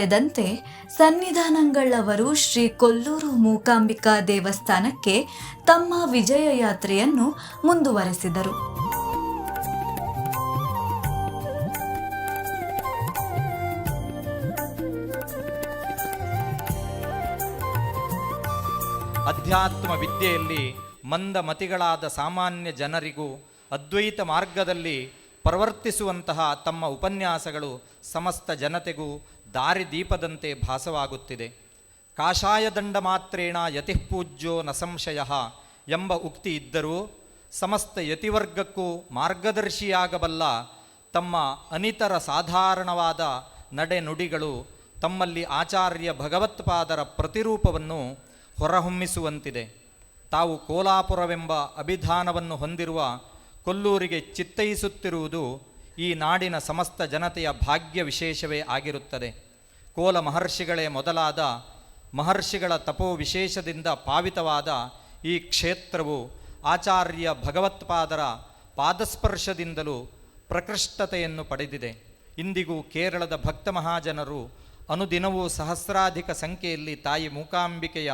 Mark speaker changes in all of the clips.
Speaker 1: ಮುಂದುವರೆದಂತೆ ಸನ್ನಿಧಾನಂಗಳವರು ಶ್ರೀ ಕೊಲ್ಲೂರು ಮೂಕಾಂಬಿಕಾ ದೇವಸ್ಥಾನಕ್ಕೆ ತಮ್ಮ ವಿಜಯ ಯಾತ್ರೆಯನ್ನು ಮುಂದುವರೆಸಿದರು.
Speaker 2: ಅಧ್ಯಾತ್ಮ ವಿದ್ಯೆಯಲ್ಲಿ ಮಂದ ಮತಿಗಳಾದ ಸಾಮಾನ್ಯ ಜನರಿಗೂ ಅದ್ವೈತ ಮಾರ್ಗದಲ್ಲಿ ಪ್ರವರ್ತಿಸುವಂತಹ ತಮ್ಮ ಉಪನ್ಯಾಸಗಳು ಸಮಸ್ತ ಜನತೆಗೂ ದಾರಿದೀಪದಂತೆ ಭಾಸವಾಗುತ್ತಿದೆ. ಕಾಷಾಯದಂಡ ಮಾತ್ರೇಣ ಯತಿಪೂಜ್ಯೋ ನ ಸಂಶಯ ಎಂಬ ಉಕ್ತಿ ಇದ್ದರೂ ಸಮಸ್ತ ಯತಿವರ್ಗಕ್ಕೂ ಮಾರ್ಗದರ್ಶಿಯಾಗಬಲ್ಲ ತಮ್ಮ ಅನಿತರ ಸಾಧಾರಣವಾದ ನಡೆನುಡಿಗಳು ತಮ್ಮಲ್ಲಿ ಆಚಾರ್ಯ ಭಗವತ್ಪಾದರ ಪ್ರತಿರೂಪವನ್ನು ಹೊರಹೊಮ್ಮಿಸುವಂತಿದೆ. ತಾವು ಕೋಲಾಪುರವೆಂಬ ಅಭಿಧಾನವನ್ನು ಹೊಂದಿರುವ ಕೊಲ್ಲೂರಿಗೆ ಚಿತ್ತೈಸುತ್ತಿರುವುದು ಈ ನಾಡಿನ ಸಮಸ್ತ ಜನತೆಯ ಭಾಗ್ಯ ವಿಶೇಷವೇ ಆಗಿರುತ್ತದೆ. ಕೋಲ ಮಹರ್ಷಿಗಳೇ ಮೊದಲಾದ ಮಹರ್ಷಿಗಳ ತಪೋ ವಿಶೇಷದಿಂದ ಪಾವಿತವಾದ ಈ ಕ್ಷೇತ್ರವು ಆಚಾರ್ಯ ಭಗವತ್ಪಾದರ ಪಾದಸ್ಪರ್ಶದಿಂದಲೂ ಪ್ರಕೃಷ್ಟತೆಯನ್ನು ಪಡೆದಿದೆ. ಇಂದಿಗೂ ಕೇರಳದ ಭಕ್ತ ಮಹಾಜನರು ಅನುದಿನವೂ ಸಹಸ್ರಾಧಿಕ ಸಂಖ್ಯೆಯಲ್ಲಿ ತಾಯಿ ಮೂಕಾಂಬಿಕೆಯ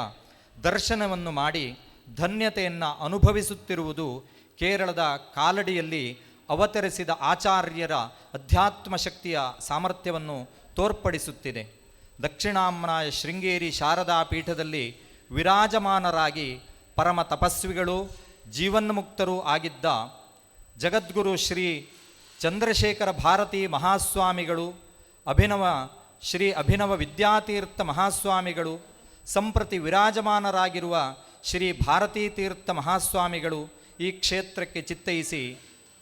Speaker 2: ದರ್ಶನವನ್ನು ಮಾಡಿ ಧನ್ಯತೆಯನ್ನು ಅನುಭವಿಸುತ್ತಿರುವುದು ಕೇರಳದ ಕಾಲಡಿಯಲ್ಲಿ ಅವತರಿಸಿದ ಆಚಾರ್ಯರ ಅಧ್ಯಾತ್ಮ ಶಕ್ತಿಯ ಸಾಮರ್ಥ್ಯವನ್ನು ತೋರ್ಪಡಿಸುತ್ತಿದೆ. ದಕ್ಷಿಣಾಮ್ನಾಯ ಶೃಂಗೇರಿ ಶಾರದಾ ಪೀಠದಲ್ಲಿ ವಿರಾಜಮಾನರಾಗಿ ಪರಮ ತಪಸ್ವಿಗಳು, ಜೀವನ್ಮುಕ್ತರೂ ಆಗಿದ್ದ ಜಗದ್ಗುರು ಶ್ರೀ ಚಂದ್ರಶೇಖರ ಭಾರತಿ ಮಹಾಸ್ವಾಮಿಗಳು, ಅಭಿನವ ಶ್ರೀ ಅಭಿನವ ವಿದ್ಯಾತೀರ್ಥ ಮಹಾಸ್ವಾಮಿಗಳು, ಸಂಪ್ರತಿ ವಿರಾಜಮಾನರಾಗಿರುವ ಶ್ರೀ ಭಾರತೀ ತೀರ್ಥ ಮಹಾಸ್ವಾಮಿಗಳು ಈ ಕ್ಷೇತ್ರಕ್ಕೆ ಚಿತ್ತೈಸಿ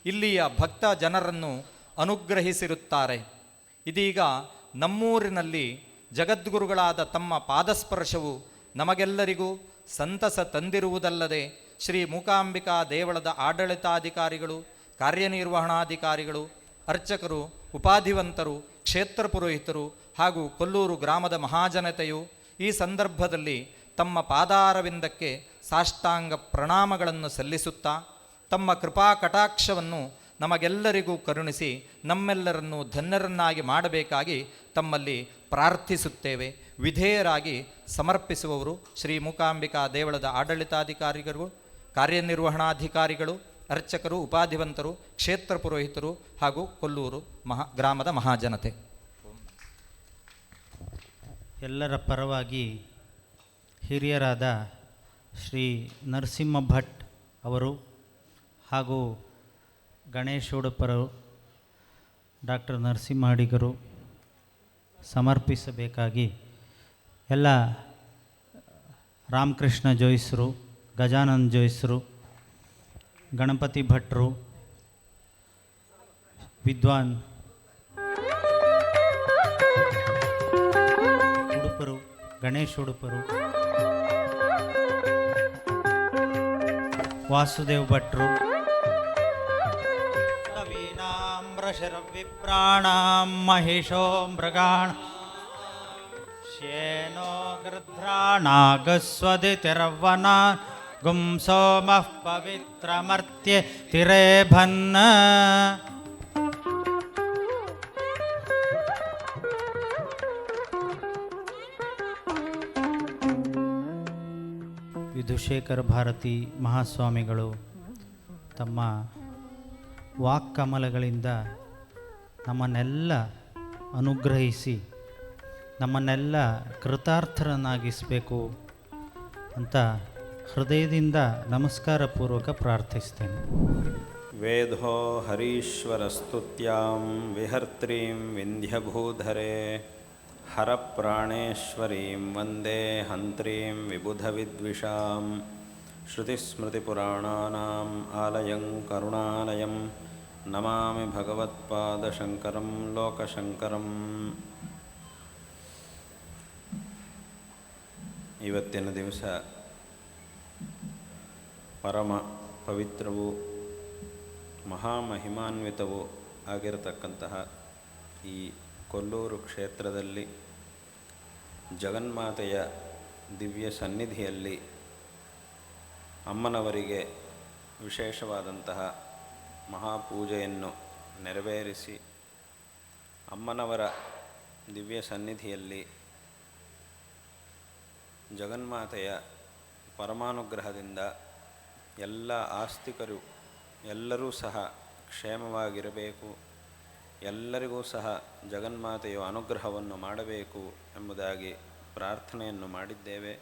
Speaker 2: ಇಲ್ಲಿಯ ಭಕ್ತ ಜನರನ್ನು ಅನುಗ್ರಹಿಸಿರುತ್ತಾರೆ. ಇದೀಗ ನಮ್ಮೂರಿನಲ್ಲಿ ಜಗದ್ಗುರುಗಳಾದ ತಮ್ಮ ಪಾದಸ್ಪರ್ಶವು ನಮಗೆಲ್ಲರಿಗೂ ಸಂತಸ ತಂದಿರುವುದಲ್ಲದೆ ಶ್ರೀ ಮೂಕಾಂಬಿಕಾ ದೇವಳದ ಆಡಳಿತಾಧಿಕಾರಿಗಳು, ಕಾರ್ಯನಿರ್ವಹಣಾಧಿಕಾರಿಗಳು, ಅರ್ಚಕರು, ಉಪಾಧಿವಂತರು, ಕ್ಷೇತ್ರ ಪುರೋಹಿತರು ಹಾಗೂ ಕೊಲ್ಲೂರು ಗ್ರಾಮದ ಮಹಾಜನತೆಯು ಈ ಸಂದರ್ಭದಲ್ಲಿ ತಮ್ಮ ಪಾದಾರವಿಂದಕ್ಕೆ ಸಾಷ್ಟಾಂಗ ಪ್ರಣಾಮಗಳನ್ನು ಸಲ್ಲಿಸುತ್ತಾ ತಮ್ಮ ಕೃಪಾ ಕಟಾಕ್ಷವನ್ನು ನಮಗೆಲ್ಲರಿಗೂ ಕರುಣಿಸಿ ನಮ್ಮೆಲ್ಲರನ್ನು ಧನ್ಯರನ್ನಾಗಿ ಮಾಡಬೇಕಾಗಿ ತಮ್ಮಲ್ಲಿ ಪ್ರಾರ್ಥಿಸುತ್ತೇವೆ. ವಿಧೇಯರಾಗಿ ಸಮರ್ಪಿಸುವವರು ಶ್ರೀ ಮೂಕಾಂಬಿಕಾ ದೇವಳದ ಆಡಳಿತಾಧಿಕಾರಿಗಳು, ಕಾರ್ಯನಿರ್ವಹಣಾಧಿಕಾರಿಗಳು, ಅರ್ಚಕರು, ಉಪಾಧಿವಂತರು, ಕ್ಷೇತ್ರ ಪುರೋಹಿತರು ಹಾಗೂ ಕೊಲ್ಲೂರು ಮಹಾ, ಗ್ರಾಮದ ಮಹಾಜನತೆ.
Speaker 3: ಎಲ್ಲರ ಪರವಾಗಿ ಹಿರಿಯರಾದ ಶ್ರೀ ನರಸಿಂಹ ಭಟ್ ಅವರು ಹಾಗೂ ಗಣೇಶ ಉಡುಪರು ಡಾಕ್ಟರ್ ನರಸಿಂಹ ಅಡಿಗರು ಸಮರ್ಪಿಸಬೇಕಾಗಿ ಎಲ್ಲ ರಾಮಕೃಷ್ಣ ಜೋಯಿಸರು, ಗಜಾನಂದ್ ಜೋಯಿಸರು, ಗಣಪತಿ ಭಟ್ರು, ವಿದ್ವಾನ್ ಉಡುಪರು, ಗಣೇಶ ಉಡುಪರು ವಾಸುದೇವ್ ಭಟ್ರು ಕವೀನಾಮ್ರಶರವಿಪ್ರಾಣಾಂ ಮಹಿಷೋ ಮೃಗಾಣ श्येनो गृध्राणागस्वदितिरवना गुं सोमः पवित्रमर्त्ये तिरेभन् ಯದುಶೇಖರ್ ಭಾರತಿ ಮಹಾಸ್ವಾಮಿಗಳು, ತಮ್ಮ ವಾಕ್ಕಮಲಗಳಿಂದ ನಮ್ಮನ್ನೆಲ್ಲ ಅನುಗ್ರಹಿಸಿ, ನಮ್ಮನ್ನೆಲ್ಲ ಕೃತಾರ್ಥರನ್ನಾಗಿಸಬೇಕು ಅಂತ ಹೃದಯದಿಂದ ನಮಸ್ಕಾರ ಪೂರ್ವಕ ಪ್ರಾರ್ಥಿಸ್ತೇನೆ.
Speaker 4: ವೇದೋ ಹರೀಶ್ವರಸ್ತುತ್ಯಾಂ ವಿಹರ್ತ್ರೀಂ ವಿಂಧ್ಯಭೂಧರೆ. हरप्राणेश्वरीं वन्दे हन्त्रीं विबुधविद्विषां श्रुतिस्मृतिपुराणानाम् आलयं करुणालयं नमामि भगवत्पादशङ्करं लोकशङ्करम् ಇವತ್ತಿನ ದಿವಸ ಪರಮ ಪವಿತ್ರವೂ ಮಹಾಮಹಿಮಾನ್ವಿತವೂ ಆಗಿರತಕ್ಕಂತಹ ಈ ಕೊಲ್ಲೂರು ಕ್ಷೇತ್ರದಲ್ಲಿ ಜಗನ್ಮಾತೆಯ ದಿವ್ಯ ಸನ್ನಿಧಿಯಲ್ಲಿ ಅಮ್ಮನವರಿಗೆ ವಿಶೇಷವಾದಂತಹ ಮಹಾಪೂಜೆಯನ್ನು ನೆರವೇರಿಸಿ ಅಮ್ಮನವರ ದಿವ್ಯ ಸನ್ನಿಧಿಯಲ್ಲಿ ಜಗನ್ಮಾತೆಯ ಪರಮಾನುಗ್ರಹದಿಂದ ಎಲ್ಲ ಆಸ್ತಿಕರು ಎಲ್ಲರೂ ಸಹ ಕ್ಷೇಮವಾಗಿರಬೇಕು. ಎಲ್ಲರಿಗೂ ಸಹ ಜಗನ್ಮಾತೆಯು ಅನುಗ್ರಹವನ್ನು ಮಾಡಬೇಕು ಎಂಬುದಾಗಿ ಪ್ರಾರ್ಥನೆಯನ್ನು ಮಾಡಿದ್ದೇವೆ.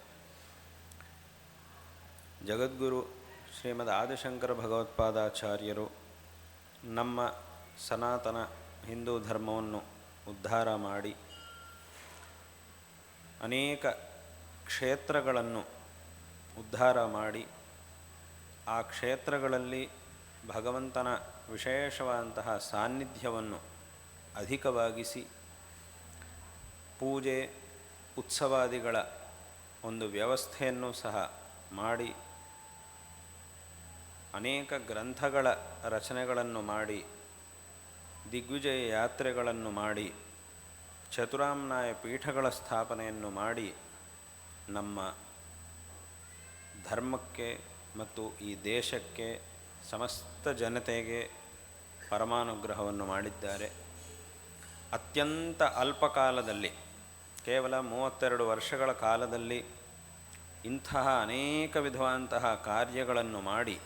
Speaker 4: ಜಗದ್ಗುರು ಶ್ರೀಮದ್ ಆದಿಶಂಕರ ಭಗವತ್ಪಾದಾಚಾರ್ಯರು ನಮ್ಮ ಸನಾತನ ಹಿಂದೂ ಧರ್ಮವನ್ನು ಉದ್ಧಾರ ಮಾಡಿ ಅನೇಕ ಕ್ಷೇತ್ರಗಳನ್ನು ಉದ್ಧಾರ ಮಾಡಿ ಆ ಕ್ಷೇತ್ರಗಳಲ್ಲಿ ಭಗವಂತನ ವಿಶೇಷವಾದಂತಹ ಸಾನ್ನಿಧ್ಯವನ್ನು ಅಧಿಕವಾಗಿಸಿ ಪೂಜೆ, ಉತ್ಸವಾದಿಗಳ ಒಂದು ವ್ಯವಸ್ಥೆಯನ್ನು ಸಹ ಮಾಡಿ ಅನೇಕ ಗ್ರಂಥಗಳ ರಚನೆಗಳನ್ನು ಮಾಡಿ, ದಿಗ್ವಿಜಯ ಯಾತ್ರೆಗಳನ್ನು ಮಾಡಿ ಚತುರಾಮ್ನಾಯ ಪೀಠಗಳ ಸ್ಥಾಪನೆಯನ್ನು ಮಾಡಿ ನಮ್ಮ ಧರ್ಮಕ್ಕೆ ಮತ್ತು ಈ ದೇಶಕ್ಕೆ ಸಮಸ್ತ ಜನತೆಗೆ ಪರಮಾನುಗ್ರಹವನ್ನು ಮಾಡಿದ್ದಾರೆ. ಅತ್ಯಂತ ಅಲ್ಪ ಕಾಲದಲ್ಲಿ, ಕೇವಲ ಮೂವತ್ತೆರಡು ವರ್ಷಗಳ ಕಾಲದಲ್ಲಿ ಇಂತಹ ಅನೇಕ ವಿಧವಾದಂತಹ ಕಾರ್ಯಗಳನ್ನು ಮಾಡಿ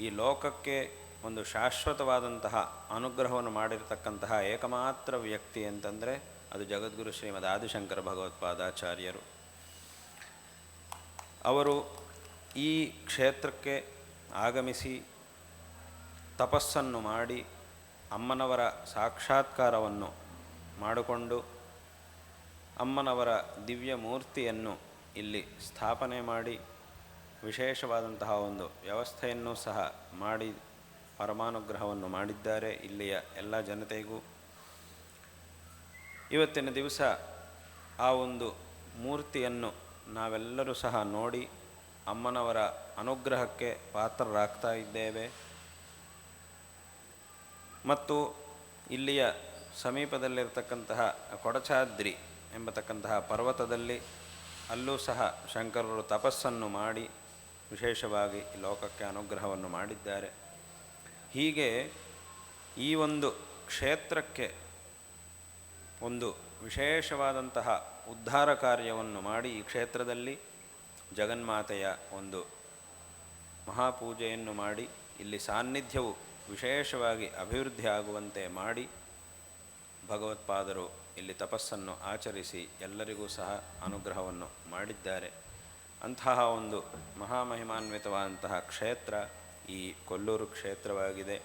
Speaker 4: ಈ ಲೋಕಕ್ಕೆ ಒಂದು ಶಾಶ್ವತವಾದಂತಹ ಅನುಗ್ರಹವನ್ನು ಮಾಡಿರತಕ್ಕಂತಹ ಏಕಮಾತ್ರ ವ್ಯಕ್ತಿ ಅಂತಂದರೆ ಅದು ಜಗದ್ಗುರು ಶ್ರೀಮದ್ ಆದಿಶಂಕರ ಭಗವತ್ಪಾದಾಚಾರ್ಯರು. ಅವರು ಈ ಕ್ಷೇತ್ರಕ್ಕೆ ಆಗಮಿಸಿ ತಪಸ್ಸನ್ನು ಮಾಡಿ ಅಮ್ಮನವರ ಸಾಕ್ಷಾತ್ಕಾರವನ್ನು ಮಾಡಿಕೊಂಡು ಅಮ್ಮನವರ ದಿವ್ಯ ಮೂರ್ತಿಯನ್ನು ಇಲ್ಲಿ ಸ್ಥಾಪನೆ ಮಾಡಿ ವಿಶೇಷವಾದಂತಹ ಒಂದು ವ್ಯವಸ್ಥೆಯನ್ನು ಸಹ ಮಾಡಿ ಪರಮಾನುಗ್ರಹವನ್ನು ಮಾಡಿದ್ದಾರೆ ಇಲ್ಲಿಯ ಎಲ್ಲ ಜನತೆಗೂ. ಇವತ್ತಿನ ದಿವಸ ಆ ಒಂದು ಮೂರ್ತಿಯನ್ನು ನಾವೆಲ್ಲರೂ ಸಹ ನೋಡಿ ಅಮ್ಮನವರ ಅನುಗ್ರಹಕ್ಕೆ ಪಾತ್ರರಾಗ್ತಾ ಇದ್ದೇವೆ. ಮತ್ತು ಇಲ್ಲಿಯ ಸಮೀಪದಲ್ಲಿರತಕ್ಕಂತಹ ಕೊಡಚಾದ್ರಿ ಎಂಬತಕ್ಕಂತಹ ಪರ್ವತದಲ್ಲಿ ಅಲ್ಲೂ ಸಹ ಶಂಕರರು ತಪಸ್ಸನ್ನು ಮಾಡಿ ವಿಶೇಷವಾಗಿ ಲೋಕಕ್ಕೆ ಅನುಗ್ರಹವನ್ನು ಮಾಡಿದ್ದಾರೆ. ಹೀಗೆ ಈ ಒಂದು ಕ್ಷೇತ್ರಕ್ಕೆ ಒಂದು ವಿಶೇಷವಾದಂತಹ ಉದ್ಧಾರ ಕಾರ್ಯವನ್ನು ಮಾಡಿ ಈ ಕ್ಷೇತ್ರದಲ್ಲಿ ಜಗನ್ಮಾತೆಯ ಒಂದು ಮಹಾಪೂಜೆಯನ್ನು ಮಾಡಿ, ಇಲ್ಲಿ ಸಾನ್ನಿಧ್ಯವು ವಿಶೇಷವಾಗಿ ಅಭಿವೃದ್ಧಿ ಆಗುವಂತೆ ಮಾಡಿ, ಭಗವತ್ಪಾದರು ಇಲ್ಲಿ ತಪಸ್ಸನ್ನು ಆಚರಿಸಿ ಎಲ್ಲರಿಗೂ ಸಹ ಅನುಗ್ರಹವನ್ನು ಮಾಡಿದ್ದಾರೆ. ಅಂತಹ ಒಂದು ಮಹಾಮಹಿಮಾನ್ವಿತವಾದಂತಹ ಕ್ಷೇತ್ರ ಈ ಕೊಲ್ಲೂರು ಕ್ಷೇತ್ರವಾಗಿದೆ.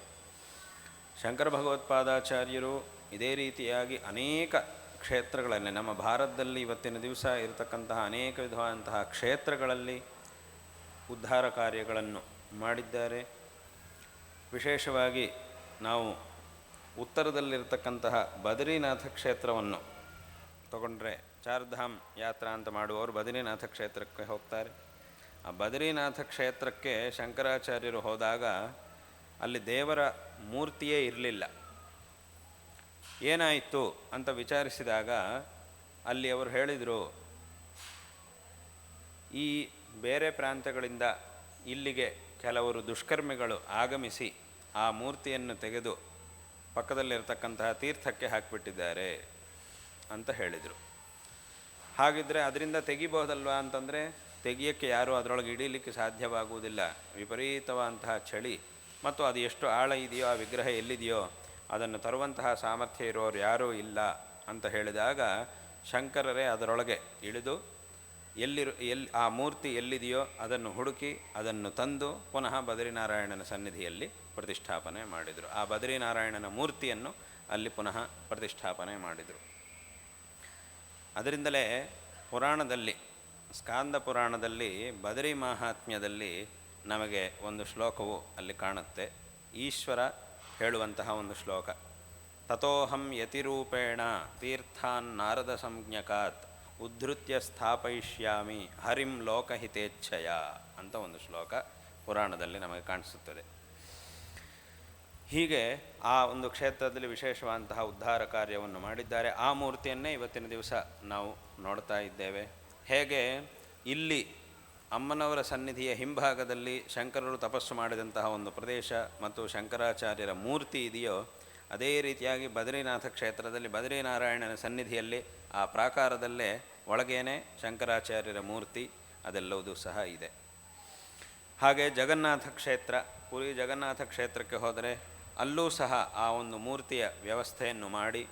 Speaker 4: ಶಂಕರ ಭಗವತ್ಪಾದಾಚಾರ್ಯರು ಇದೇ ರೀತಿಯಾಗಿ ಅನೇಕ ಕ್ಷೇತ್ರಗಳಲ್ಲಿ ನಮ್ಮ ಭಾರತದಲ್ಲಿ ಇವತ್ತಿನ ದಿವಸ ಇರತಕ್ಕಂತಹ ಅನೇಕ ವಿಧವಾದಂತಹ ಕ್ಷೇತ್ರಗಳಲ್ಲಿ ಉದ್ಧಾರ ಕಾರ್ಯಗಳನ್ನು ಮಾಡಿದ್ದಾರೆ. ವಿಶೇಷವಾಗಿ ನಾವು ಉತ್ತರದಲ್ಲಿರ್ತಕ್ಕಂತಹ ಬದರಿನಾಥ ಕ್ಷೇತ್ರವನ್ನು ತಗೊಂಡ್ರೆ ಚಾರ್ಧಾಮ್ ಯಾತ್ರಾ ಅಂತ ಮಾಡುವವರು ಬದರಿನಾಥ ಕ್ಷೇತ್ರಕ್ಕೆ ಹೋಗ್ತಾರೆ. ಆ ಬದರಿನಾಥ ಕ್ಷೇತ್ರಕ್ಕೆ ಶಂಕರಾಚಾರ್ಯರು ಹೋದಾಗ ಅಲ್ಲಿ ದೇವರ ಮೂರ್ತಿಯೇ ಇರಲಿಲ್ಲ. ಏನಾಯಿತು ಅಂತ ವಿಚಾರಿಸಿದಾಗ ಅಲ್ಲಿ ಅವರು ಹೇಳಿದರು, ಈ ಬೇರೆ ಪ್ರಾಂತಗಳಿಂದ ಇಲ್ಲಿಗೆ ಕೆಲವರು ದುಷ್ಕರ್ಮಿಗಳು ಆಗಮಿಸಿ ಆ ಮೂರ್ತಿಯನ್ನು ತೆಗೆದು ಪಕ್ಕದಲ್ಲಿರತಕ್ಕಂತಹ ತೀರ್ಥಕ್ಕೆ ಹಾಕಿಬಿಟ್ಟಿದ್ದಾರೆ ಅಂತ ಹೇಳಿದರು. ಹಾಗಿದ್ದರೆ ಅದರಿಂದ ತೆಗಿಬಹುದಲ್ವಾ ಅಂತಂದರೆ, ತೆಗಿಯೋಕ್ಕೆ ಯಾರೂ ಅದರೊಳಗೆ ಇಡೀಲಿಕ್ಕೆ ಸಾಧ್ಯವಾಗುವುದಿಲ್ಲ. ವಿಪರೀತವಾದಂತಹ ಚಳಿ. ಮತ್ತು ಅದು ಎಷ್ಟು ಆಳ ಇದೆಯೋ, ಆ ವಿಗ್ರಹ ಎಲ್ಲಿದೆಯೋ ಅದನ್ನು ತರುವಂತಹ ಸಾಮರ್ಥ್ಯ ಇರೋರು ಯಾರೂ ಇಲ್ಲ ಅಂತ ಹೇಳಿದಾಗ ಶಂಕರರೇ ಅದರೊಳಗೆ ಇಳಿದು, ಎಲ್ಲಿರು ಎಲ್ಲಿ ಆ ಮೂರ್ತಿ ಎಲ್ಲಿದೆಯೋ ಅದನ್ನು ಹುಡುಕಿ ಅದನ್ನು ತಂದು ಪುನಃ ಬದರಿನಾರಾಯಣನ ಸನ್ನಿಧಿಯಲ್ಲಿ ಪ್ರತಿಷ್ಠಾಪನೆ ಮಾಡಿದರು. ಆ ಬದರಿನಾರಾಯಣನ ಮೂರ್ತಿಯನ್ನು ಅಲ್ಲಿ ಪುನಃ ಪ್ರತಿಷ್ಠಾಪನೆ ಮಾಡಿದರು. ಅದರಿಂದಲೇ ಪುರಾಣದಲ್ಲಿ, ಸ್ಕಾಂದ ಪುರಾಣದಲ್ಲಿ, ಬದರಿ ಮಾಹಾತ್ಮ್ಯದಲ್ಲಿ ನಮಗೆ ಒಂದು ಶ್ಲೋಕವು ಅಲ್ಲಿ ಕಾಣುತ್ತೆ. ಈಶ್ವರ ಹೇಳುವಂತಹ ಒಂದು ಶ್ಲೋಕ. ತಥೋಹಂ ಯತಿರೂಪೇಣ ತೀರ್ಥಾನ್ ನಾರದ ಸಂಜ್ಞಕಾತ್ ಉದ್ಧೃತ್ಯ ಸ್ಥಾಪಯಿಷ್ಯಾಮಿ ಹರಿಂ ಲೋಕಹಿತೇಚ್ಛಯ ಅಂತ ಒಂದು ಶ್ಲೋಕ ಪುರಾಣದಲ್ಲಿ ನಮಗೆ ಕಾಣಿಸುತ್ತದೆ. ಹೀಗೆ ಆ ಒಂದು ಕ್ಷೇತ್ರದಲ್ಲಿ ವಿಶೇಷವಾದಂತಹ ಉದ್ಧಾರ ಕಾರ್ಯವನ್ನು ಮಾಡಿದ್ದಾರೆ. ಆ ಮೂರ್ತಿಯನ್ನೇ ಇವತ್ತಿನ ದಿವಸ ನಾವು ನೋಡ್ತಾ ಇದ್ದೇವೆ. ಹೇಗೆ ಇಲ್ಲಿ ಅಮ್ಮನವರ ಸನ್ನಿಧಿಯ ಹಿಂಭಾಗದಲ್ಲಿ ಶಂಕರರು ತಪಸ್ಸು ಮಾಡಿದಂತಹ ಒಂದು ಪ್ರದೇಶ ಮತ್ತು ಶಂಕರಾಚಾರ್ಯರ ಮೂರ್ತಿ ಇದೆಯೋ, ಅದೇ ರೀತಿಯಾಗಿ ಬದ್ರಿನಾಥ ಕ್ಷೇತ್ರದಲ್ಲಿ ಬದ್ರಿನಾರಾಯಣನ ಸನ್ನಿಧಿಯಲ್ಲಿ ಆ ಪ್ರಾಕಾರದಲ್ಲೇ ಒಳಗೇನೆ ಶಂಕರಾಚಾರ್ಯರ ಮೂರ್ತಿ ಅದೆಲ್ಲವೂ ಸಹ ಇದೆ. ಹಾಗೆ ಜಗನ್ನಾಥ ಕ್ಷೇತ್ರ, ಪುರಿ ಜಗನ್ನಾಥ ಕ್ಷೇತ್ರಕ್ಕೆ ಹೋದರೆ ಅಲ್ಲೂ ಸಹ ಆ ಒಂದು ಮೂರ್ತಿಯ ವ್ಯವಸ್ಥೆಯನ್ನು ಮಾಡಿ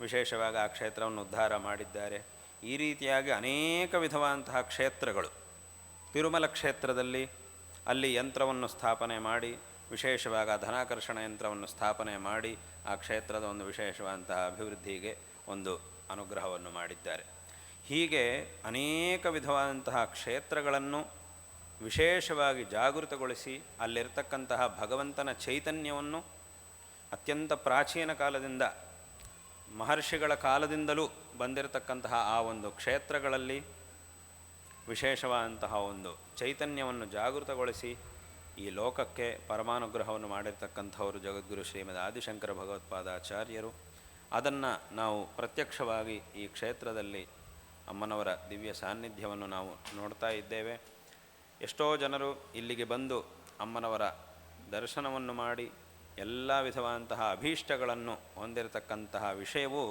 Speaker 4: ವಿಶೇಷವಾಗಿ ಆ ಕ್ಷೇತ್ರವನ್ನು ಉದ್ಧಾರ ಮಾಡಿದ್ದಾರೆ. ಈ ರೀತಿಯಾಗಿ ಅನೇಕ ವಿಧವಾದಂತಹ ಕ್ಷೇತ್ರಗಳು. ತಿರುಮಲ ಕ್ಷೇತ್ರದಲ್ಲಿ ಅಲ್ಲಿ ಯಂತ್ರವನ್ನು ಸ್ಥಾಪನೆ ಮಾಡಿ, ವಿಶೇಷವಾಗಿ ಆ ಧನಾಕರ್ಷಣ ಯಂತ್ರವನ್ನು ಸ್ಥಾಪನೆ ಮಾಡಿ, ಆ ಕ್ಷೇತ್ರದ ಒಂದು ವಿಶೇಷವಾದಂತಹ ಅಭಿವೃದ್ಧಿಗೆ ಒಂದು ಅನುಗ್ರಹವನ್ನು ಮಾಡಿದ್ದಾರೆ. ಹೀಗೆ ಅನೇಕ ವಿಧವಾದಂತಹ ಕ್ಷೇತ್ರಗಳನ್ನು ವಿಶೇಷವಾಗಿ ಜಾಗೃತಗೊಳಿಸಿ ಅಲ್ಲಿರ್ತಕ್ಕಂತಹ ಭಗವಂತನ ಚೈತನ್ಯವನ್ನು ಅತ್ಯಂತ ಪ್ರಾಚೀನ ಕಾಲದಿಂದ, ಮಹರ್ಷಿಗಳ ಕಾಲದಿಂದಲೂ ಬಂದಿರತಕ್ಕಂತಹ ಆ ಒಂದು ಕ್ಷೇತ್ರಗಳಲ್ಲಿ ವಿಶೇಷವಾದಂತಹ ಒಂದು ಚೈತನ್ಯವನ್ನು ಜಾಗೃತಗೊಳಿಸಿ ಈ ಲೋಕಕ್ಕೆ ಪರಮಾನುಗ್ರಹವನ್ನು ಮಾಡಿರ್ತಕ್ಕಂಥವರು ಜಗದ್ಗುರು ಶ್ರೀಮದ್ ಆದಿಶಂಕರ ಭಗವತ್ಪಾದಾಚಾರ್ಯರು. ಅದನ್ನು ನಾವು ಪ್ರತ್ಯಕ್ಷವಾಗಿ ಈ ಕ್ಷೇತ್ರದಲ್ಲಿ ಅಮ್ಮನವರ ದಿವ್ಯ ಸಾನ್ನಿಧ್ಯವನ್ನು ನಾವು ನೋಡ್ತಾ ಇದ್ದೇವೆ. ಎಷ್ಟೋ ಜನರು ಇಲ್ಲಿಗೆ ಬಂದು ಅಮ್ಮನವರ ದರ್ಶನವನ್ನು ಮಾಡಿ ಎಲ್ಲ ವಿಧವಾದಂತಹ ಅಭೀಷ್ಟಗಳನ್ನು ಹೊಂದಿರತಕ್ಕಂತಹ ವಿಷಯವೂ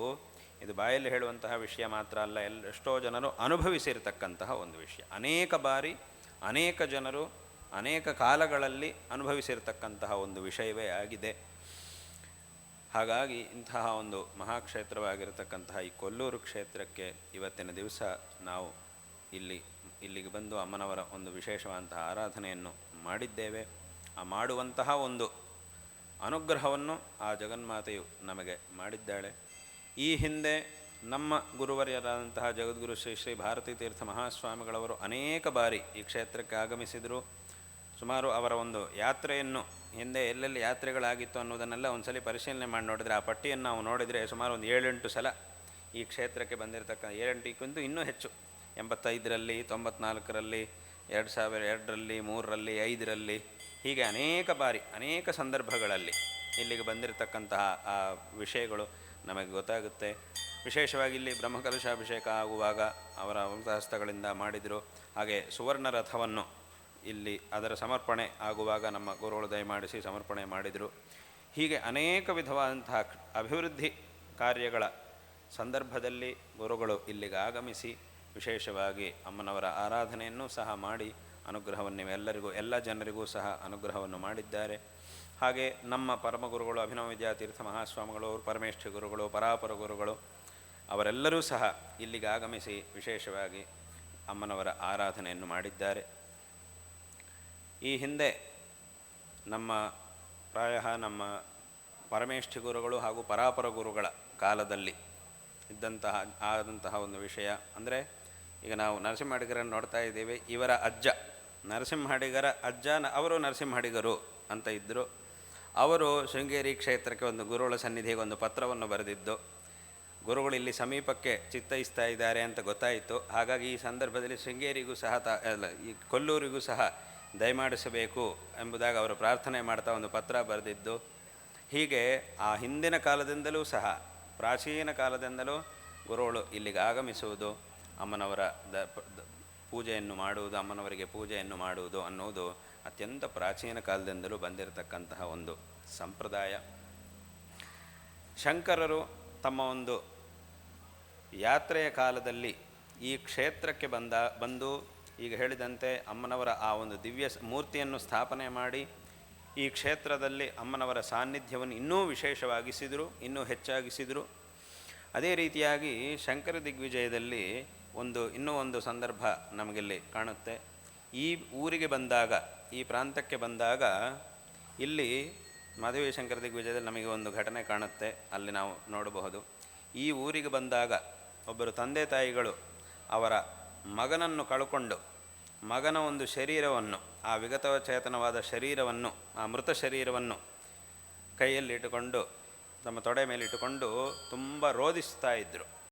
Speaker 4: ಇದು ಬಾಯಲ್ಲಿ ಹೇಳುವಂತಹ ವಿಷಯ ಮಾತ್ರ ಅಲ್ಲ ಎಲ್ಲ ಎಷ್ಟೋ ಜನರು ಅನುಭವಿಸಿರತಕ್ಕಂತಹ ಒಂದು ವಿಷಯ. ಅನೇಕ ಬಾರಿ ಅನೇಕ ಜನರು ಅನೇಕ ಕಾಲಗಳಲ್ಲಿ ಅನುಭವಿಸಿರತಕ್ಕಂತಹ ಒಂದು ವಿಷಯವೇ ಆಗಿದೆ. ಹಾಗಾಗಿ ಇಂತಹ ಒಂದು ಮಹಾಕ್ಷೇತ್ರವಾಗಿರತಕ್ಕಂತಹ ಈ ಕೊಲ್ಲೂರು ಕ್ಷೇತ್ರಕ್ಕೆ ಇವತ್ತಿನ ದಿವಸ ನಾವು ಇಲ್ಲಿ, ಇಲ್ಲಿಗೆ ಬಂದು ಅಮ್ಮನವರ ಒಂದು ವಿಶೇಷವಾದಂತಹ ಆರಾಧನೆಯನ್ನು ಮಾಡಿದ್ದೇವೆ. ಆ ಮಾಡುವಂತಹ ಒಂದು ಅನುಗ್ರಹವನ್ನು ಆ ಜಗನ್ಮಾತೆಯು ನಮಗೆ ಮಾಡಿದ್ದಾಳೆ. ಈ ಹಿಂದೆ ನಮ್ಮ ಗುರುವರ್ಯರಾದಂತಹ ಜಗದ್ಗುರು ಶ್ರೀ ಶ್ರೀ ಭಾರತೀ ತೀರ್ಥ ಮಹಾಸ್ವಾಮಿಗಳವರು ಅನೇಕ ಬಾರಿ ಈ ಕ್ಷೇತ್ರಕ್ಕೆ ಆಗಮಿಸಿದರು. ಸುಮಾರು ಅವರ ಒಂದು ಯಾತ್ರೆಯನ್ನು ಹಿಂದೆ ಎಲ್ಲೆಲ್ಲಿ ಯಾತ್ರೆಗಳಾಗಿತ್ತು ಅನ್ನೋದನ್ನೆಲ್ಲ ಒಂದ್ಸಲಿ ಪರಿಶೀಲನೆ ಮಾಡಿ ನೋಡಿದರೆ ಆ ಪಟ್ಟಿಯನ್ನು ನಾವು ನೋಡಿದರೆ ಸುಮಾರು ಒಂದು ಏಳೆಂಟು ಸಲ ಈ ಕ್ಷೇತ್ರಕ್ಕೆ ಬಂದಿರತಕ್ಕ ಏಳೆಂಟಿಕ್ಕಿಂತ ಇನ್ನೂ ಹೆಚ್ಚು. ಎಂಬತ್ತೈದರಲ್ಲಿ, ತೊಂಬತ್ನಾಲ್ಕರಲ್ಲಿ, ಎರಡು ಸಾವಿರ ಎರಡರಲ್ಲಿ, ಮೂರರಲ್ಲಿ, ಐದರಲ್ಲಿ ಹೀಗೆ ಅನೇಕ ಬಾರಿ, ಅನೇಕ ಸಂದರ್ಭಗಳಲ್ಲಿ ಇಲ್ಲಿಗೆ ಬಂದಿರತಕ್ಕಂತಹ ಆ ವಿಷಯಗಳು ನಮಗೆ ಗೊತ್ತಾಗುತ್ತೆ. ವಿಶೇಷವಾಗಿ ಇಲ್ಲಿ ಬ್ರಹ್ಮಕಲಶಾಭಿಷೇಕ ಆಗುವಾಗ ಅವರ ವಂಶಹಸ್ತಗಳಿಂದ ಮಾಡಿದರು. ಹಾಗೆ ಸುವರ್ಣ ರಥವನ್ನು ಇಲ್ಲಿ ಅದರ ಸಮರ್ಪಣೆ ಆಗುವಾಗ ನಮ್ಮ ಗುರುಗಳು ದಯಮಾಡಿಸಿ ಸಮರ್ಪಣೆ ಮಾಡಿದರು. ಹೀಗೆ ಅನೇಕ ವಿಧವಾದಂತಹ ಅಭಿವೃದ್ಧಿ ಕಾರ್ಯಗಳ ಸಂದರ್ಭದಲ್ಲಿ ಗುರುಗಳು ಇಲ್ಲಿಗೆ ಆಗಮಿಸಿ ವಿಶೇಷವಾಗಿ ಅಮ್ಮನವರ ಆರಾಧನೆಯನ್ನು ಸಹ ಮಾಡಿ ಅನುಗ್ರಹವನ್ನು ನೀವೆಲ್ಲರಿಗೂ ಎಲ್ಲ ಜನರಿಗೂ ಸಹ ಅನುಗ್ರಹವನ್ನು ಮಾಡಿದ್ದಾರೆ. ಹಾಗೆ ನಮ್ಮ ಪರಮಗುರುಗಳು, ಅಭಿನವ ವಿದ್ಯಾತೀರ್ಥ ಮಹಾಸ್ವಾಮಿಗಳು ಪರಮೇಶ್ವರ ಗುರುಗಳು, ಪರಾಪರ ಗುರುಗಳು, ಅವರೆಲ್ಲರೂ ಸಹ ಇಲ್ಲಿಗೆ ಆಗಮಿಸಿ ವಿಶೇಷವಾಗಿ ಅಮ್ಮನವರ ಆರಾಧನೆಯನ್ನು ಮಾಡಿದ್ದಾರೆ. ಈ ಹಿಂದೆ ನಮ್ಮ ಪ್ರಾಯ ನಮ್ಮ ಪರಮೇಷ್ಠಿ ಗುರುಗಳು ಹಾಗೂ ಪರಾಪರ ಗುರುಗಳ ಕಾಲದಲ್ಲಿ ಇದ್ದಂತಹ, ಆದಂತಹ ಒಂದು ವಿಷಯ. ಅಂದರೆ ಈಗ ನಾವು ನರಸಿಂಹಡಿಗರನ್ನು ನೋಡ್ತಾ ಇದ್ದೇವೆ. ಇವರ ಅಜ್ಜ ನರಸಿಂಹಡಿಗರ ಅಜ್ಜ ಅವರು ನರಸಿಂಹಡಿಗರು ಅಂತ ಇದ್ದರು ಅವರು ಶೃಂಗೇರಿ ಕ್ಷೇತ್ರಕ್ಕೆ ಒಂದು ಗುರುಗಳ ಸನ್ನಿಧಿಗೆ ಒಂದು ಪತ್ರವನ್ನು ಬರೆದಿದ್ದು, ಗುರುಗಳು ಇಲ್ಲಿ ಸಮೀಪಕ್ಕೆ ಚಿತ್ತೈಸ್ತಾ ಇದ್ದಾರೆ ಅಂತ ಗೊತ್ತಾಯಿತು. ಹಾಗಾಗಿ ಈ ಸಂದರ್ಭದಲ್ಲಿ ಶೃಂಗೇರಿಗೂ ಸಹ ತ ಈ ಕೊಲ್ಲೂರಿಗೂ ಸಹ ದಯಮಾಡಿಸಬೇಕು ಎಂಬುದಾಗಿ ಅವರು ಪ್ರಾರ್ಥನೆ ಮಾಡ್ತಾ ಒಂದು ಪತ್ರ ಬರೆದಿದ್ದು. ಹೀಗೆ ಆ ಹಿಂದಿನ ಕಾಲದಿಂದಲೂ ಸಹ, ಪ್ರಾಚೀನ ಕಾಲದಿಂದಲೂ ಗುರುಗಳು ಇಲ್ಲಿಗೆ ಆಗಮಿಸುವುದು ಅಮ್ಮನವರ ದ- ಪೂಜೆಯನ್ನು ಮಾಡುವುದು, ಅಮ್ಮನವರಿಗೆ ಪೂಜೆಯನ್ನು ಮಾಡುವುದು ಅನ್ನುವುದು ಅತ್ಯಂತ ಪ್ರಾಚೀನ ಕಾಲದಿಂದಲೂ ಬಂದಿರತಕ್ಕಂತಹ ಒಂದು ಸಂಪ್ರದಾಯ. ಶಂಕರರು ತಮ್ಮ ಒಂದು ಯಾತ್ರೆಯ ಕಾಲದಲ್ಲಿ ಈ ಕ್ಷೇತ್ರಕ್ಕೆ ಬಂದ, ಬಂದು ಈಗ ಹೇಳಿದಂತೆ ಅಮ್ಮನವರ ಆ ಒಂದು ದಿವ್ಯ ಮೂರ್ತಿಯನ್ನು ಸ್ಥಾಪನೆ ಮಾಡಿ ಈ ಕ್ಷೇತ್ರದಲ್ಲಿ ಅಮ್ಮನವರ ಸಾನ್ನಿಧ್ಯವನ್ನು ಇನ್ನೂ ವಿಶೇಷವಾಗಿಸಿದರು, ಇನ್ನೂ ಹೆಚ್ಚಾಗಿಸಿದರು. ಅದೇ ರೀತಿಯಾಗಿ ಶಂಕರ ದಿಗ್ವಿಜಯದಲ್ಲಿ ಒಂದು, ಇನ್ನೂ ಒಂದು ಸಂದರ್ಭ ನಮಗಿಲ್ಲಿ ಕಾಣುತ್ತೆ. ಈ ಊರಿಗೆ ಬಂದಾಗ, ಈ ಪ್ರಾಂತಕ್ಕೆ ಬಂದಾಗ ಇಲ್ಲಿ ಮಾಧವಿ ಶಂಕರ ದಿಗ್ವಿಜಯದಲ್ಲಿ ನಮಗೆ ಒಂದು ಘಟನೆ ಕಾಣುತ್ತೆ, ಅಲ್ಲಿ ನಾವು ನೋಡಬಹುದು. ಈ ಊರಿಗೆ ಬಂದಾಗ ಒಬ್ಬರು ತಂದೆ ತಾಯಿಗಳು ಅವರ ಮಗನನ್ನು ಕಳ್ಕೊಂಡು, ಮಗನ ಒಂದು ಶರೀರವನ್ನು, ಆ ವಿಗತಚೇತನವಾದ ಶರೀರವನ್ನು, ಆ ಮೃತ ಶರೀರವನ್ನು ಕೈಯಲ್ಲಿ ಇಟ್ಟುಕೊಂಡು, ತಮ್ಮ ತೊಡೆ ಮೇಲೆ ಇಟ್ಟುಕೊಂಡು ತುಂಬ ರೋಧಿಸ್ತಾ ಇದ್ದರು